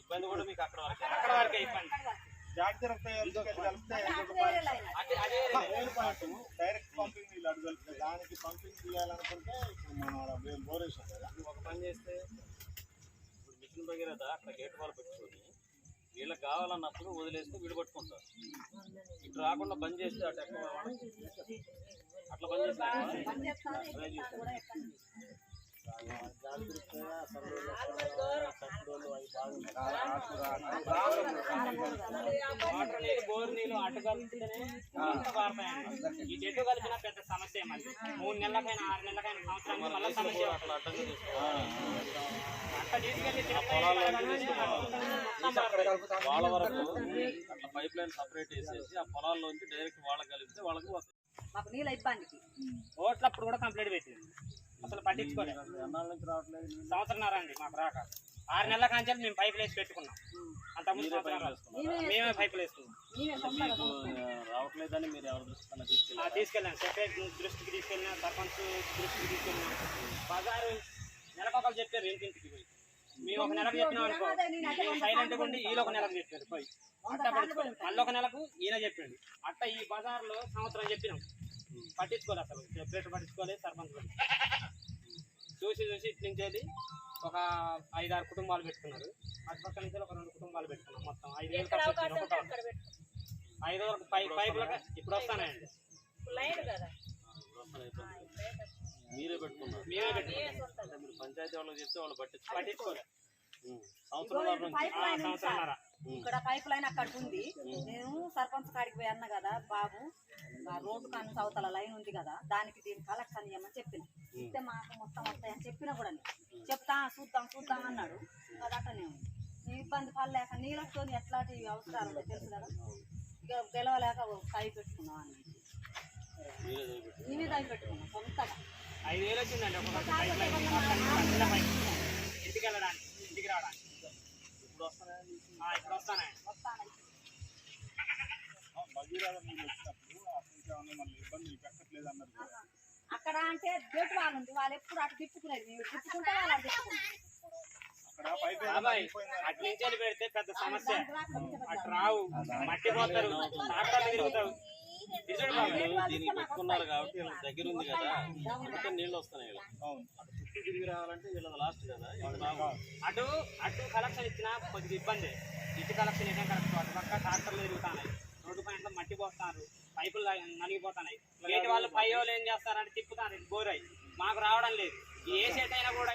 ఇబ్బంది కూడా మీకు అక్కడ వరకే అక్కడ వరకే ఇబ్బంది. డైరెక్ట్ పంపింగ్ నీళ్ళు కలిపితే దానికి పంపింగ్ చేయాలనుకుంటే ఇప్పుడు మనం ఆడ వే- బోర్ వేసాం కదా ఒక పని చేస్తే ఇప్పుడు మిషన్ భగీరథ అక్కడ గేట్ వాళ్ళు పెట్టుకొని వీళ్ళకి కావాలన్నప్పుడు వదిలేస్తే వీడు పట్టుకుంటారు. ఇటు రాకుండా బంద్ చేస్తే అటు ఎక్కడ అట్లా బంద్ వాటర్ నీళ్ళు బోర్ నీళ్ళు అటు కలిపితేనే పారుతాయండి ఈ చెట్టు కలిపిన పెద్ద సమస్య మళ్ళీ. మూడు నెలలకైనా ఆరు నెలలకైనా సంవత్సరానికి మళ్ళీ సమస్య. అట్లా అడ్డంగా తీసుకెళ్ళి వాళ్ళ వరకు అట్లా పైప్ లైన్ సపరేట్ వేసేసి ఆ పొలాల్లోంచి డైరెక్ట్ వాళ్ళకి కలిపితే వాళ్ళకి పోతాయి మాకు నీళ్ళ ఇబ్బందికి ఓట్లు అప్పుడు కూడా కంప్లీట్ పెట్టింది. అసలు పట్టించుకోలేదు సంవత్సరంన్నర అండి మాకు రాక. ఆరు నెలల కాంచాలి మేము పైపులు వేసి పెట్టుకున్నాం. అంత ముందు మేమే పైపులు వేసుకున్నాం. రావట్లేదని మీరు ఎవరి తీసుకెళ్ళారు? తీసుకెళ్ళాను. సెక్రటరీ దృష్టికి తీసుకెళ్ళినా సర్పంచ్ దృష్టికి తీసుకెళ్ళినా. బజారు నెలకొకరు చెప్పారు ఇంటింటికి పోయి. మేము ఒక నెలకు చెప్పినాం అనుకో. సైలెంట్ ఉండి ఈలో ఒక నెలకు చెప్పారు పోయి. అట్ట పట్టించుకోలేదు మళ్ళీ ఒక నెలకు ఈయన చెప్పిండు. అట్ట ఈ బజార్లో సంవత్సరం చెప్పినాం. పట్టించుకోలేదు అసలు. సెక్రటరీ పట్టించుకోలేదు సర్పంచ్. చూసి చూసి ఇటు నుంచి వెళ్ళి ఒక ఐదారు కుటుంబాలు పెట్టుకున్నారు. అటు పక్క నుంచి ఒక రెండు కుటుంబాలు పెట్టుకున్నాం మొత్తం. ఐదు వేలు ఖర్చు వచ్చింది ఒకటో ఐదు వరకు పై పైపులకు ఇప్పుడు వస్తానండి. లైన్ కదా? మీరే పెట్టుకున్నారు. పైప్ ఆ, లైన్ ఉంది సార్. సంవత్సరంన్నర. ఇక్కడ పైప్ లైన్ అక్కడ ఉంది నేను సర్పంచ్ కాడికి పోయి అన్న కదా బాబు ఆ రోడ్డు కానీ అవతల లైన్ ఉంది కదా దానికి దీని కలెక్షన్ ఇవ్వమని చెప్పిన. ఇస్తే మాకు మొత్తం వస్తాయని చెప్పినా కూడా నేను. చెప్తా చూద్దాం చూద్దాం అన్నాడు. అది అట్టనే ఉంది. ఇబ్బంది పడలేక నీళ్ళతో ఎట్లాంటి అవసరాలు తెలుసు కదా? ఇక గెలవలేక పైప్ పెట్టుకున్నాం అని నేనే దాన్ని పెట్టుకున్నాం సొంతగా. ఐదు వేలు వచ్చిందండి ఒక పైప్ లైన్ చిన్న పైప్ ఇంటికి వెళ్ళడానికి ఇంటికి రావడానికి ఇప్పుడు వస్తారా ఆ, ఇప్పుడు వస్తానండి వస్తాను భగీరథ నీళ్ళు వచ్చినప్పుడు అసలు ఏమన్నా మళ్ళీ ఇబ్బంది పెట్టట్లేదు అన్నారు కదా. అక్కడ అంటే గేట్ వాళ్ళు ఉంది వాళ్ళు ఎప్పుడు అటు తిప్పుకునేది. మేము తిప్పుకుంటే వాళ్ళు అటు బాబాయ్ నుంచి వెళ్ళి పెడితే పెద్ద సమస్య. అటు రావు మట్టి పోతారు వీళ్ళు దీనికి పెట్టుకున్నారు కాబట్టి దగ్గర ఉంది కదా. అందుకే నీళ్ళు వస్తున్నాయి అటు చుట్టూ తిరిగి రావాలంటే వీళ్ళది లాస్ట్ కదా. వీళ్ళు. అటు అటు కలెక్షన్ ఇచ్చినా కొద్దిగా ఇబ్బంది. ఇటు కలెక్షన్ ఇదే కరెక్ట్ అటు పక్క ట్రాక్టర్లు తిరుగుతున్నాయి. రోడ్డు పైన మట్టి పోస్తున్నారు. పైపులు నలిగిపోతున్నాయి. వాళ్ళు పైవాళ్ళు ఏం చేస్తారంటే తిప్పుతారు. బోరై మాకు రావడం లేదు. ఏ సెట్ అయినా కూడా